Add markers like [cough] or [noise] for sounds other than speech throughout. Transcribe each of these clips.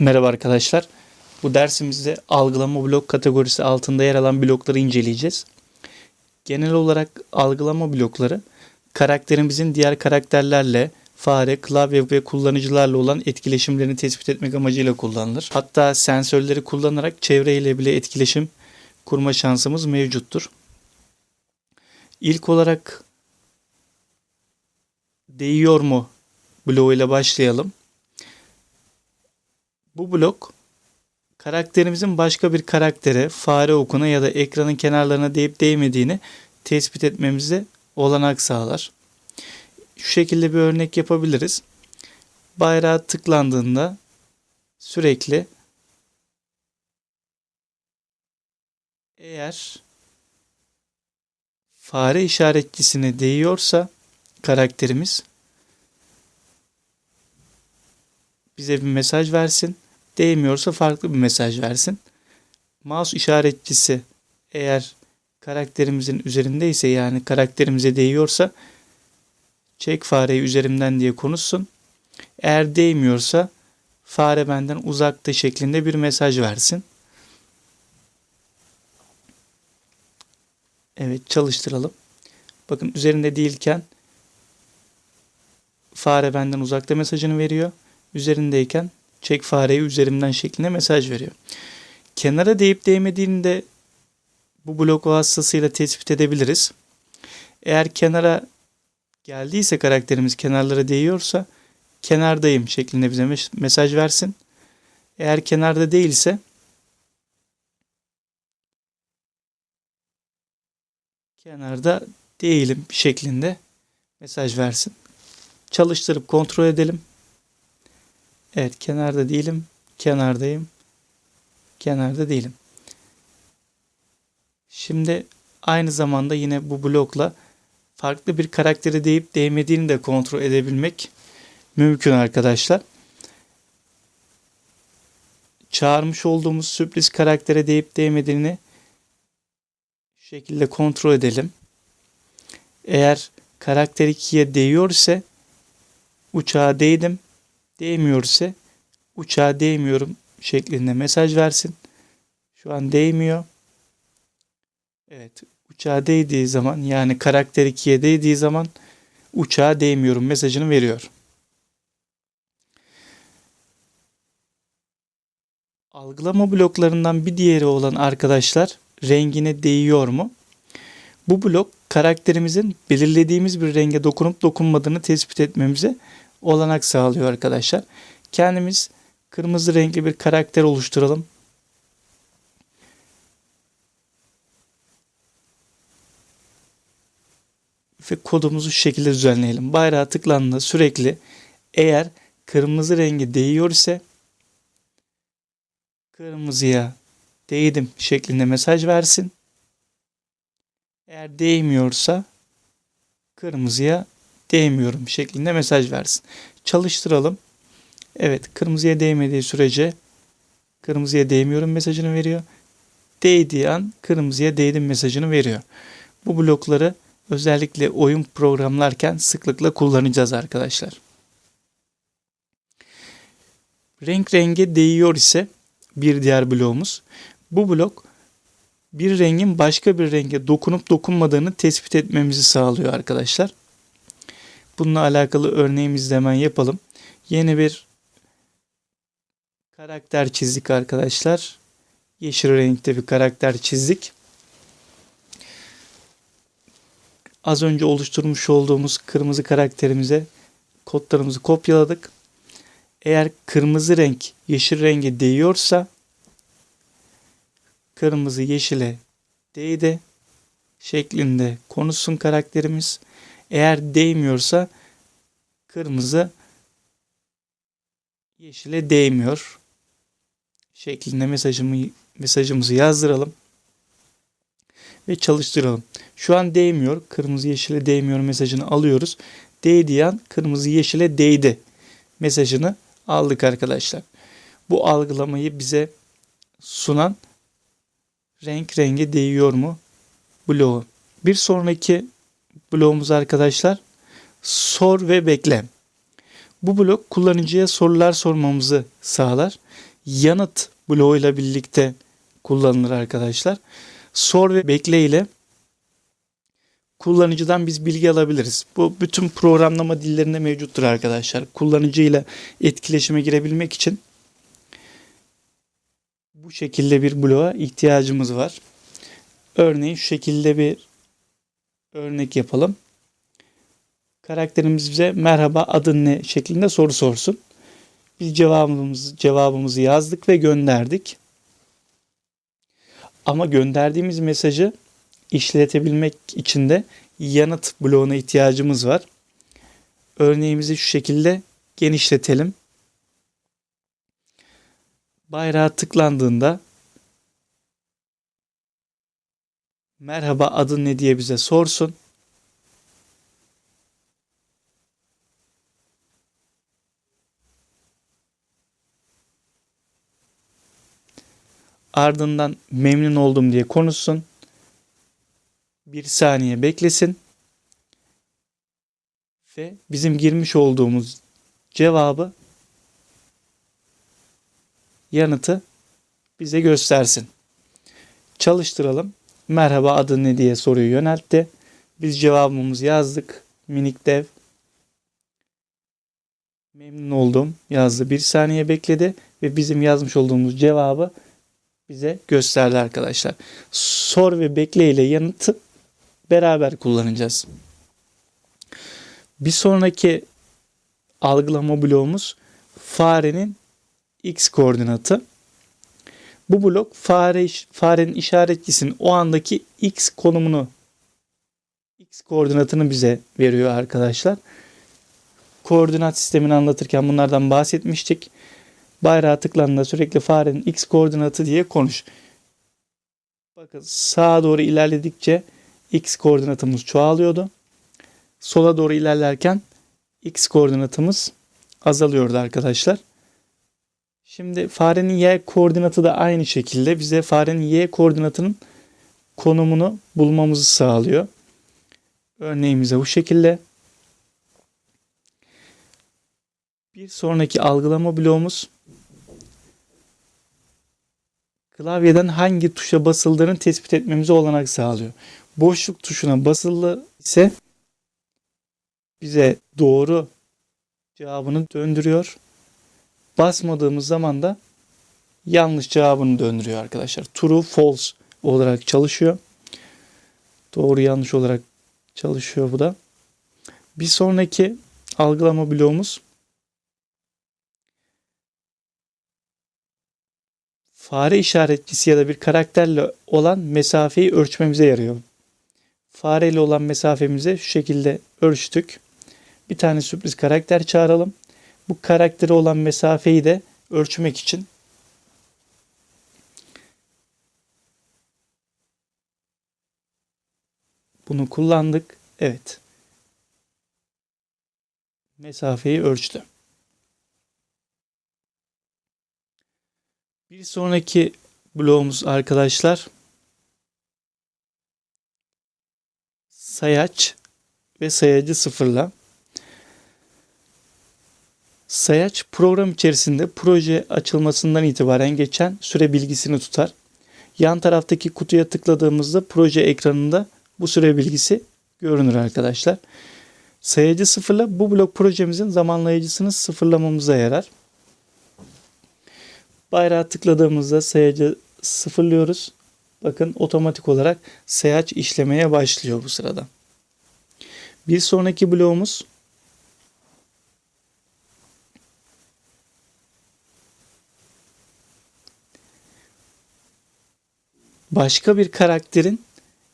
Merhaba arkadaşlar. Bu dersimizde algılama blok kategorisi altında yer alan blokları inceleyeceğiz. Genel olarak algılama blokları karakterimizin diğer karakterlerle, fare, klavye ve kullanıcılarla olan etkileşimlerini tespit etmek amacıyla kullanılır. Hatta sensörleri kullanarak çevreyle bile etkileşim kurma şansımız mevcuttur. İlk olarak değiyor mu bloğuyla başlayalım. Bu blok karakterimizin başka bir karaktere, fare okuna ya da ekranın kenarlarına değip değmediğini tespit etmemize olanak sağlar. Şu şekilde bir örnek yapabiliriz. Bayrağa tıklandığında sürekli eğer fare işaretçisine değiyorsa karakterimiz bize bir mesaj versin. Değmiyorsa farklı bir mesaj versin. Mouse işaretçisi eğer karakterimizin üzerindeyse yani karakterimize değiyorsa çek fareyi üzerimden diye konuşsun. Eğer değmiyorsa fare benden uzakta şeklinde bir mesaj versin. Evet çalıştıralım. Bakın üzerinde değilken fare benden uzakta mesajını veriyor üzerindeyken çek fareyi üzerimden şeklinde mesaj veriyor. Kenara değip değmediğini de bu blok vasıtasıyla tespit edebiliriz. Eğer kenara geldiyse karakterimiz kenarlara değiyorsa kenardayım şeklinde bize mesaj versin. Eğer kenarda değilse kenarda değilim şeklinde mesaj versin. Çalıştırıp kontrol edelim. Evet kenarda değilim. Kenardayım. Kenarda değilim. Şimdi aynı zamanda yine bu blokla farklı bir karakteri deyip değmediğini de kontrol edebilmek mümkün arkadaşlar. Çağırmış olduğumuz sürpriz karaktere deyip değmediğini şu şekilde kontrol edelim. Eğer karakter 2'ye değiyor ise uçağa değdim değmiyor ise uçağa değmiyorum şeklinde mesaj versin. Şu an değmiyor. Evet uçağa değdiği zaman yani karakter 2'ye değdiği zaman uçağa değmiyorum mesajını veriyor. Algılama bloklarından bir diğeri olan arkadaşlar rengine değiyor mu? Bu blok karakterimizin belirlediğimiz bir renge dokunup dokunmadığını tespit etmemize olanak sağlıyor arkadaşlar. Kendimiz kırmızı renkli bir karakter oluşturalım. Ve kodumuzu şu şekilde düzenleyelim. Bayrağa tıklandığında sürekli eğer kırmızı rengi değiyor ise kırmızıya değdim şeklinde mesaj versin. Eğer değmiyorsa kırmızıya değmiyorum şeklinde mesaj versin. Çalıştıralım. Evet kırmızıya değmediği sürece kırmızıya değmiyorum mesajını veriyor. Değdiği an kırmızıya değdim mesajını veriyor. Bu blokları özellikle oyun programlarken sıklıkla kullanacağız arkadaşlar. Renk renge değiyor ise bir diğer bloğumuz. Bu blok bir rengin başka bir renge dokunup dokunmadığını tespit etmemizi sağlıyor arkadaşlar. Bununla alakalı örneğimizi de hemen yapalım. Yeni bir karakter çizdik arkadaşlar. Yeşil renkte bir karakter çizdik. Az önce oluşturmuş olduğumuz kırmızı karakterimize kodlarımızı kopyaladık. Eğer kırmızı renk yeşil renge değiyorsa kırmızı yeşile değdi şeklinde konuşsun karakterimiz. Eğer değmiyorsa kırmızı yeşile değmiyor şeklinde mesajımı, mesajımızı yazdıralım ve çalıştıralım. Şu an değmiyor. Kırmızı yeşile değmiyor mesajını alıyoruz. Değdiği an kırmızı yeşile değdi mesajını aldık arkadaşlar. Bu algılamayı bize sunan renk renge değiyor mu bloğu. Bir sonraki bloğumuz arkadaşlar sor ve bekle. Bu blok kullanıcıya sorular sormamızı sağlar. yanıt bloğuyla birlikte kullanılır arkadaşlar. Sor ve bekle ile kullanıcıdan biz bilgi alabiliriz. Bu bütün programlama dillerinde mevcuttur arkadaşlar. Kullanıcıyla etkileşime girebilmek için bu şekilde bir bloğa ihtiyacımız var. Örneğin şu şekilde bir örnek yapalım. Karakterimiz bize merhaba adın ne şeklinde soru sorsun. Biz cevabımızı, cevabımızı yazdık ve gönderdik. Ama gönderdiğimiz mesajı işletebilmek için de yanıt bloğuna ihtiyacımız var. Örneğimizi şu şekilde genişletelim. Bayrağa tıklandığında merhaba adın ne diye bize sorsun. Ardından memnun oldum diye konuşsun. Bir saniye beklesin. Ve bizim girmiş olduğumuz cevabı yanıtı bize göstersin. Çalıştıralım. Merhaba adın ne diye soruyu yöneltti. Biz cevabımızı yazdık. Minik dev. Memnun oldum yazdı. Bir saniye bekledi ve bizim yazmış olduğumuz cevabı bize gösterdi arkadaşlar. Sor ve bekle ile yanıtı beraber kullanacağız. Bir sonraki algılama bloğumuz farenin x koordinatı. Bu blok fare farenin işaretçisinin o andaki x konumunu x koordinatını bize veriyor arkadaşlar. Koordinat sistemini anlatırken bunlardan bahsetmiştik. Bayrağa tıklandığında sürekli farenin x koordinatı diye konuş. Bakın sağa doğru ilerledikçe x koordinatımız çoğalıyordu. Sola doğru ilerlerken x koordinatımız azalıyordu arkadaşlar. Şimdi farenin y koordinatı da aynı şekilde bize farenin y koordinatının konumunu bulmamızı sağlıyor. Örneğimize bu şekilde. Bir sonraki algılama bloğumuz klavyeden hangi tuşa basıldığını tespit etmemize olanak sağlıyor. Boşluk tuşuna basılı ise bize doğru cevabını döndürüyor. Basmadığımız zaman da yanlış cevabını döndürüyor arkadaşlar. True, false olarak çalışıyor. Doğru yanlış olarak çalışıyor bu da. Bir sonraki algılama bloğumuz fare işaretçisi ya da bir karakterle olan mesafeyi ölçmemize yarıyor. Fareyle olan mesafemizi şu şekilde ölçtük. Bir tane sürpriz karakter çağıralım. Bu karaktere olan mesafeyi de ölçmek için bunu kullandık. Evet. Mesafeyi ölçtü. Bir sonraki bloğumuz arkadaşlar sayaç ve sayacı sıfırla. Sayaç program içerisinde proje açılmasından itibaren geçen süre bilgisini tutar. Yan taraftaki kutuya tıkladığımızda proje ekranında bu süre bilgisi görünür arkadaşlar. Sayacı sıfırla bu blok projemizin zamanlayıcısını sıfırlamamıza yarar. Bayrağı tıkladığımızda sayacı sıfırlıyoruz. Bakın otomatik olarak sayaç işlemeye başlıyor bu sırada. Bir sonraki bloğumuz başka bir karakterin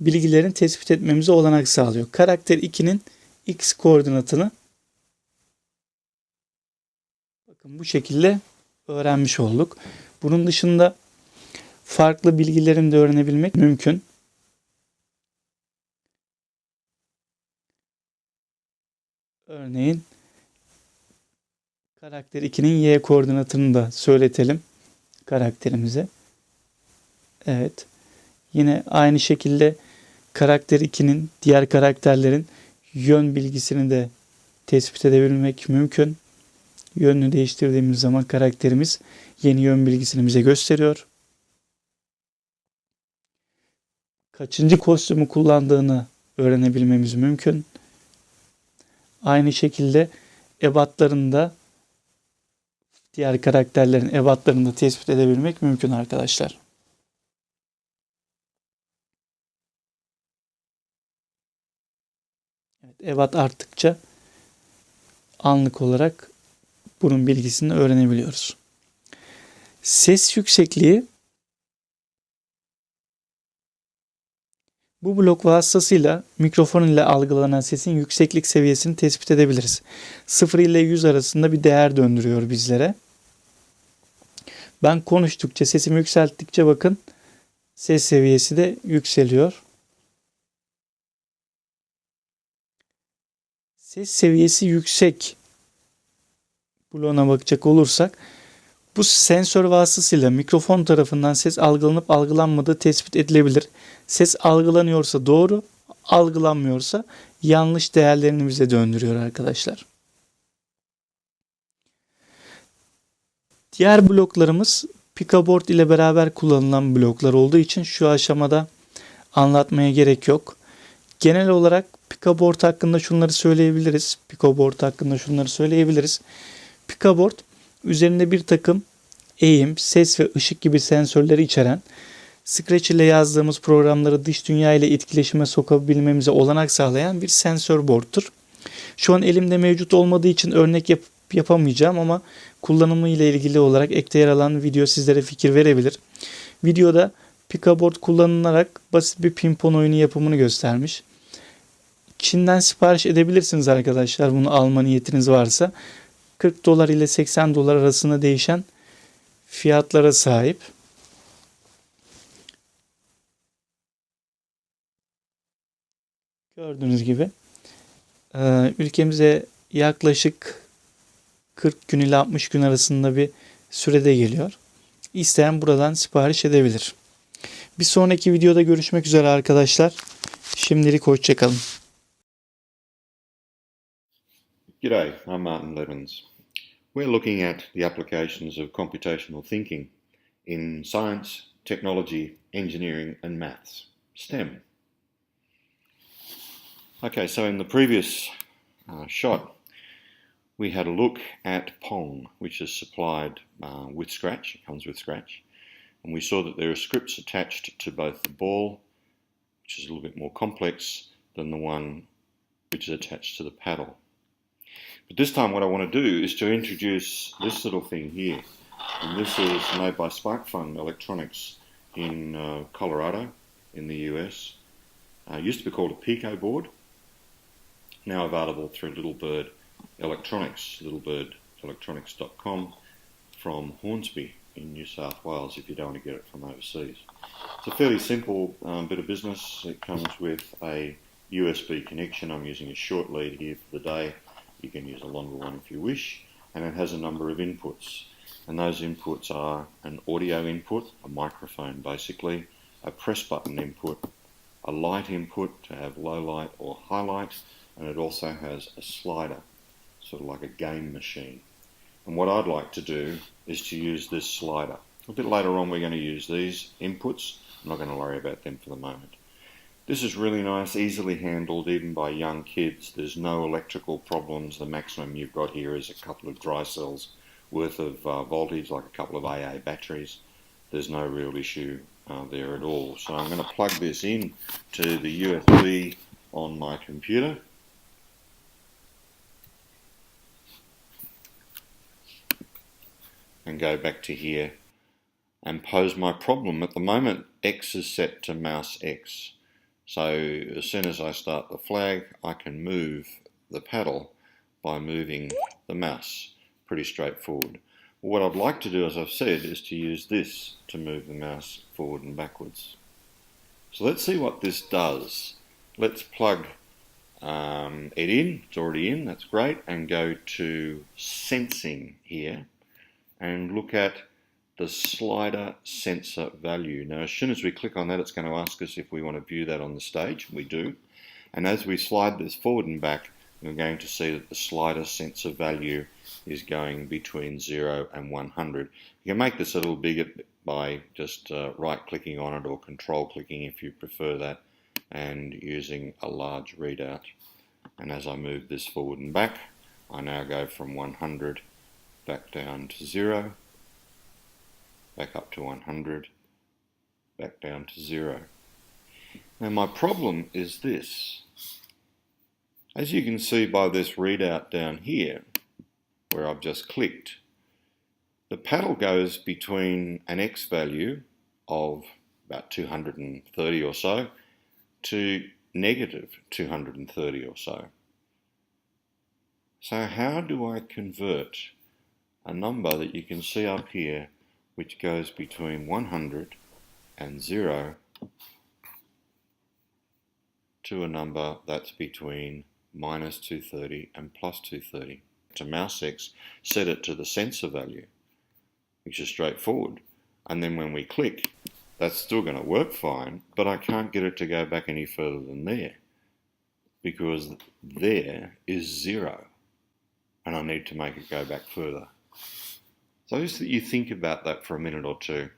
bilgilerini tespit etmemize olanak sağlıyor. Karakter 2'nin x koordinatını bakın bu şekilde öğrenmiş olduk. Bunun dışında farklı bilgilerini de öğrenebilmek mümkün. Örneğin karakter 2'nin y koordinatını da söyletelim karakterimize. Evet. Yine aynı şekilde karakter 2'nin diğer karakterlerin yön bilgisini de tespit edebilmek mümkün. Yönünü değiştirdiğimiz zaman karakterimiz yeni yön bilgisini bize gösteriyor. Kaçıncı kostümü kullandığını öğrenebilmemiz mümkün. Aynı şekilde ebatlarını da diğer karakterlerin ebatlarını da tespit edebilmek mümkün arkadaşlar. Evet, ebat arttıkça anlık olarak bunun bilgisini öğrenebiliyoruz. Ses yüksekliği Bu blok vasıtasıyla mikrofon ile algılanan sesin yükseklik seviyesini tespit edebiliriz. 0 ile 100 arasında bir değer döndürüyor bizlere. Ben konuştukça, sesimi yükselttikçe bakın ses seviyesi de yükseliyor. Ses seviyesi yüksek bloğuna bakacak olursak bu sensör vasıtasıyla mikrofon tarafından ses algılanıp algılanmadığı tespit edilebilir. Ses algılanıyorsa doğru, algılanmıyorsa yanlış değerlerini bize döndürüyor arkadaşlar. Diğer bloklarımız Picaboard ile beraber kullanılan bloklar olduğu için şu aşamada anlatmaya gerek yok. Genel olarak Picaboard hakkında şunları söyleyebiliriz. Picaboard hakkında şunları söyleyebiliriz. Picaboard üzerinde bir takım eğim, ses ve ışık gibi sensörleri içeren Scratch ile yazdığımız programları dış dünya ile etkileşime sokabilmemize olanak sağlayan bir sensör board'tur. Şu an elimde mevcut olmadığı için örnek yap yapamayacağım ama kullanımı ile ilgili olarak ekte yer alan video sizlere fikir verebilir. Videoda Picaboard kullanılarak basit bir pimpon oyunu yapımını göstermiş. Çin'den sipariş edebilirsiniz arkadaşlar bunu alma niyetiniz varsa. 40 dolar ile 80 dolar arasında değişen fiyatlara sahip. Gördüğünüz gibi e, ülkemize yaklaşık 40 gün ile 60 gün arasında bir sürede geliyor. İsteyen buradan sipariş edebilir. Bir sonraki videoda görüşmek üzere arkadaşlar. Şimdilik hoşçakalın. G'day, I'm Martin Levins. We're looking at the applications of computational thinking in science, technology, engineering and maths, STEM. Okay, so in the previous uh, shot, we had a look at Pong, which is supplied uh, with Scratch, it comes with Scratch, and we saw that there are scripts attached to both the ball, which is a little bit more complex than the one which is attached to the paddle. But this time what I want to do is to introduce this little thing here, and this is made by SparkFun Electronics in uh, Colorado in the US. Uh, used to be called a Pico board, now available through Little Bird Electronics, littlebirdelectronics.com from Hornsby in New South Wales if you don't want to get it from overseas. It's a fairly simple um, bit of business. It comes with a USB connection. I'm using a short lead here for the day. You can use a longer one if you wish. And it has a number of inputs. And those inputs are an audio input, a microphone basically, a press button input, a light input to have low light or highlight, and it also has a slider, sort of like a game machine. And what I'd like to do is to use this slider. A bit later on we're going to use these inputs. I'm not going to worry about them for the moment. This is really nice, easily handled even by young kids. There's no electrical problems. The maximum you've got here is a couple of dry cells worth of uh, voltage, like a couple of AA batteries. There's no real issue uh, there at all. So I'm going to plug this in to the USB on my computer and go back to here and pose my problem. At the moment, X is set to mouse X. So as soon as I start the flag, I can move the paddle by moving the mouse. Pretty straightforward. What I'd like to do, as I've said, is to use this to move the mouse forward and backwards. So let's see what this does. Let's plug um, it in, it's already in, that's great, and go to sensing here and look at the slider sensor value. Now, as soon as we click on that, it's going to ask us if we want to view that on the stage. We do. And as we slide this forward and back, you're going to see that the slider sensor value is going between 0 and 100. You can make this a little bigger by just uh, right clicking on it or control clicking if you prefer that and using a large readout. And as I move this forward and back, I now go from 100 back down to 0, back up to 100, back down to 0. Now my problem is this. As you can see by this readout down here, where I've just clicked, the paddle goes between an X value of about 230 or so to negative 230 or so. So how do I convert a number that you can see up here which goes between 100 and 0 to a number that's between minus 230 and plus 230. To mouse X, set it to the sensor value, which is straightforward. And then when we click, that's still going to work fine, but I can't get it to go back any further than there because there is zero and I need to make it go back further. So just that you think about that for a minute or two.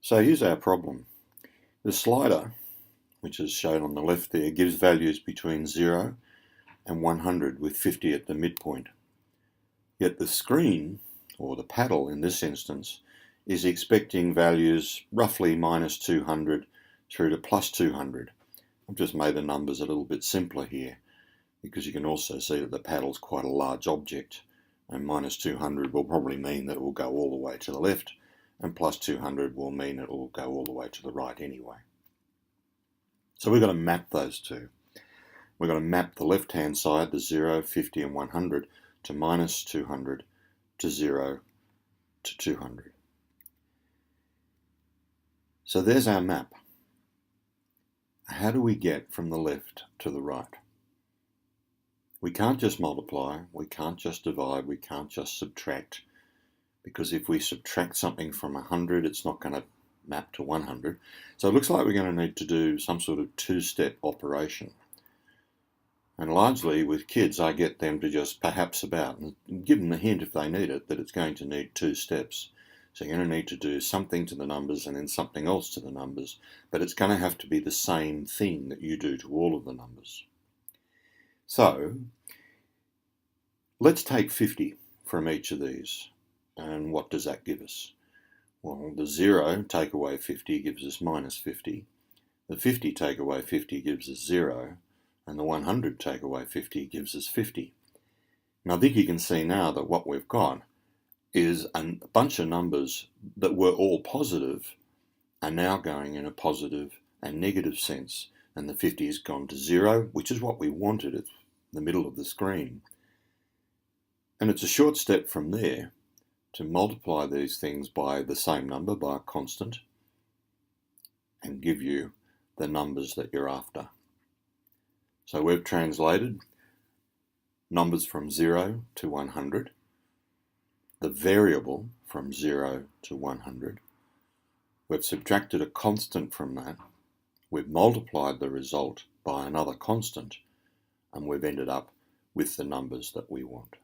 So here's our problem. The slider, which is shown on the left there, gives values between 0 and 100 with 50 at the midpoint. Yet the screen, or the paddle in this instance, is expecting values roughly minus 200 through to plus 200. I've just made the numbers a little bit simpler here because you can also see that the paddle's quite a large object and minus 200 will probably mean that it will go all the way to the left and plus 200 will mean it will go all the way to the right anyway. So we're going to map those two. We're going to map the left hand side, the 0, 50 and 100 to minus 200 to 0 to 200. So there's our map. How do we get from the left to the right? We can't just multiply, we can't just divide, we can't just subtract, because if we subtract something from 100, it's not going to map to 100. So it looks like we're going to need to do some sort of two-step operation. And largely with kids, I get them to just perhaps about and give them a hint if they need it that it's going to need two steps. So you're going to need to do something to the numbers and then something else to the numbers, but it's going to have to be the same thing that you do to all of the numbers. So let's take 50 from each of these. And what does that give us? Well, the 0 take away 50 gives us minus 50. The 50 take away 50 gives us 0. And the 100 take away 50 gives us 50. Now I think you can see now that what we've got is a bunch of numbers that were all positive are now going in a positive and negative sense. And the 50 has gone to 0, which is what we wanted at the middle of the screen. And it's a short step from there to multiply these things by the same number, by a constant, and give you the numbers that you're after. So we've translated numbers from 0 to 100, the variable from 0 to 100. We've subtracted a constant from that. We've multiplied the result by another constant, and we've ended up with the numbers that we want.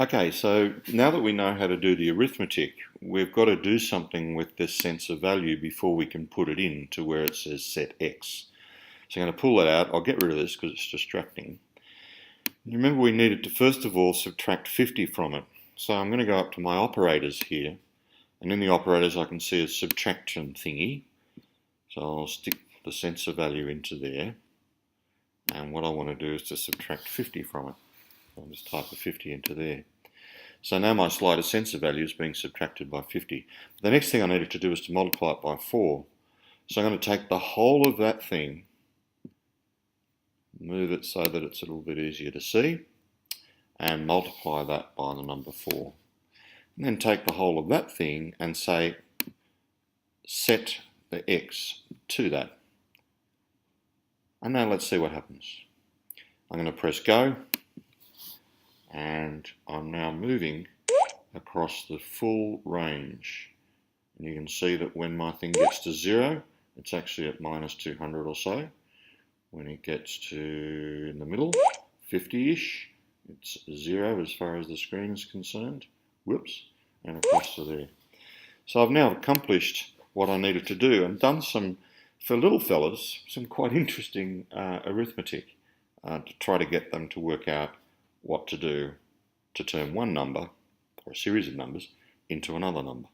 Okay, so now that we know how to do the arithmetic, we've got to do something with this sense of value before we can put it in to where it says set x. So I'm going to pull that out. I'll get rid of this because it's distracting. Remember we needed to first of all subtract 50 from it. So I'm going to go up to my operators here. And in the operators I can see a subtraction thingy. So I'll stick the sensor value into there. And what I want to do is to subtract 50 from it. I'll just type a 50 into there. So now my slider sensor value is being subtracted by 50. The next thing I needed to do is to multiply it by 4. So I'm going to take the whole of that thing, move it so that it's a little bit easier to see, and multiply that by the number 4. And then take the whole of that thing and say set the x to that. And now let's see what happens. I'm going to press go and I'm now moving across the full range. And you can see that when my thing gets to zero, it's actually at minus 200 or so. When it gets to in the middle, 50-ish, it's zero as far as the screen is concerned. Whoops, and across to there. So I've now accomplished what I needed to do and done some, for little fellas, some quite [laughs] interesting uh, arithmetic uh, to try to get them to work out what to do to turn one number, or a series of numbers, into another number.